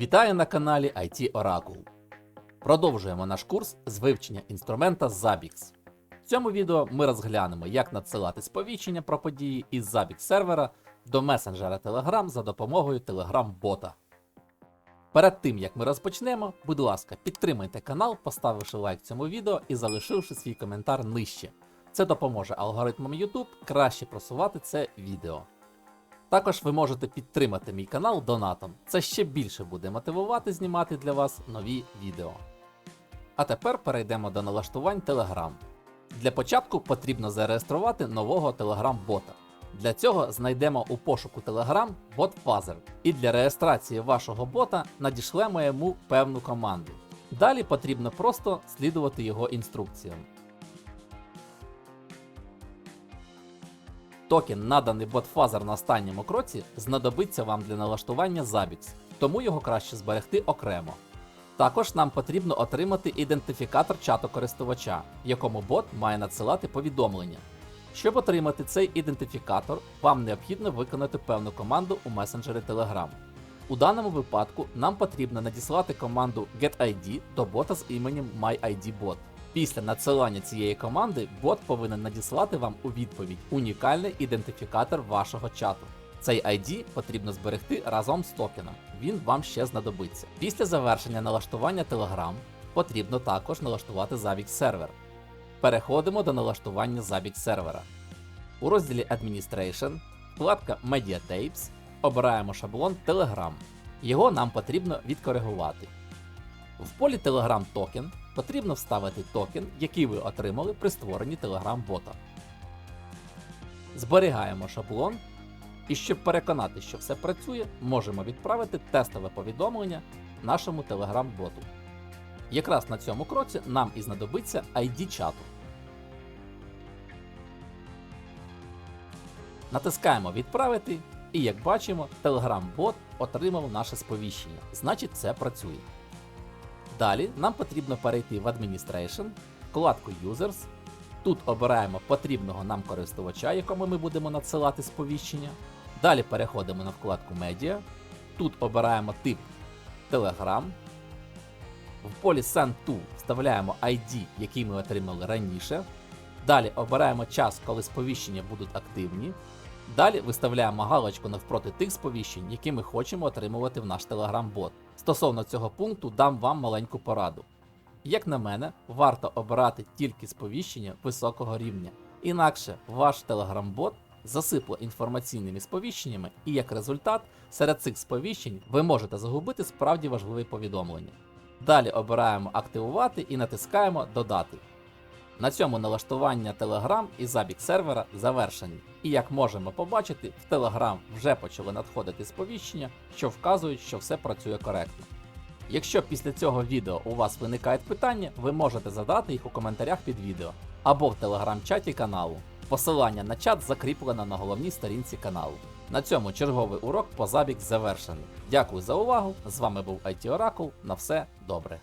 Вітаю на каналі IT Oracle. Продовжуємо наш курс з вивчення інструмента Zabbix. В цьому відео ми розглянемо, як надсилати сповіщення про події із Zabbix сервера до месенджера Telegram за допомогою Telegram-бота. Перед тим як ми розпочнемо, будь ласка, підтримайте канал, поставивши лайк цьому відео і залишивши свій коментар нижче. Це допоможе алгоритмам YouTube краще просувати це відео. Також ви можете підтримати мій канал донатом. Це ще більше буде мотивувати знімати для вас нові відео. А тепер перейдемо до налаштувань Telegram. Для початку потрібно зареєструвати нового Telegram-бота. Для цього знайдемо у пошуку Telegram бот Fuzzer і для реєстрації вашого бота надішлемо йому певну команду. Далі потрібно просто слідувати його інструкціям. Токен, наданий ботфазер на останньому кроці, знадобиться вам для налаштування Zabbix, тому його краще зберегти окремо. Також нам потрібно отримати ідентифікатор чату користувача, якому бот має надсилати повідомлення. Щоб отримати цей ідентифікатор, вам необхідно виконати певну команду у месенджері Telegram. У даному випадку нам потрібно надіслати команду getID до бота з іменем MyIDBot. Після надсилання цієї команди бот повинен надіслати вам у відповідь унікальний ідентифікатор вашого чату. Цей ID потрібно зберегти разом з токеном. Він вам ще знадобиться. Після завершення налаштування Telegram потрібно також налаштувати Zabbix сервер. Переходимо до налаштування Zabbix сервера. У розділі Administration, вкладка Media Tapes, обираємо шаблон Telegram. Його нам потрібно відкоригувати. В полі Telegram Token потрібно вставити токен, який ви отримали при створенні Telegram бота. Зберігаємо шаблон. І щоб переконати, що все працює, можемо відправити тестове повідомлення нашому Telegram боту. Якраз на цьому кроці нам і знадобиться ID чату. Натискаємо Відправити, і як бачимо, Telegram бот отримав наше сповіщення. Значить, це працює. Далі нам потрібно перейти в Administration, вкладку Users. Тут обираємо потрібного нам користувача, якому ми будемо надсилати сповіщення. Далі переходимо на вкладку Media. Тут обираємо тип Telegram. В полі Send to вставляємо ID, який ми отримали раніше. Далі обираємо час, коли сповіщення будуть активні. Далі виставляємо галочку навпроти тих сповіщень, які ми хочемо отримувати в наш Telegram-бот. Стосовно цього пункту дам вам маленьку пораду. Як на мене, варто обирати тільки сповіщення високого рівня, інакше ваш Telegram-бот засипло інформаційними сповіщеннями, і як результат, серед цих сповіщень ви можете загубити справді важливі повідомлення. Далі обираємо активувати і натискаємо Додати. На цьому налаштування Telegram і Zabbix сервера завершені. І як можемо побачити, в Telegram вже почали надходити сповіщення, що вказують, що все працює коректно. Якщо після цього відео у вас виникають питання, ви можете задати їх у коментарях під відео або в телеграм-чаті каналу. Посилання на чат закріплено на головній сторінці каналу. На цьому черговий урок по Zabbix завершений. Дякую за увагу! З вами був IT Oracle. На все добре.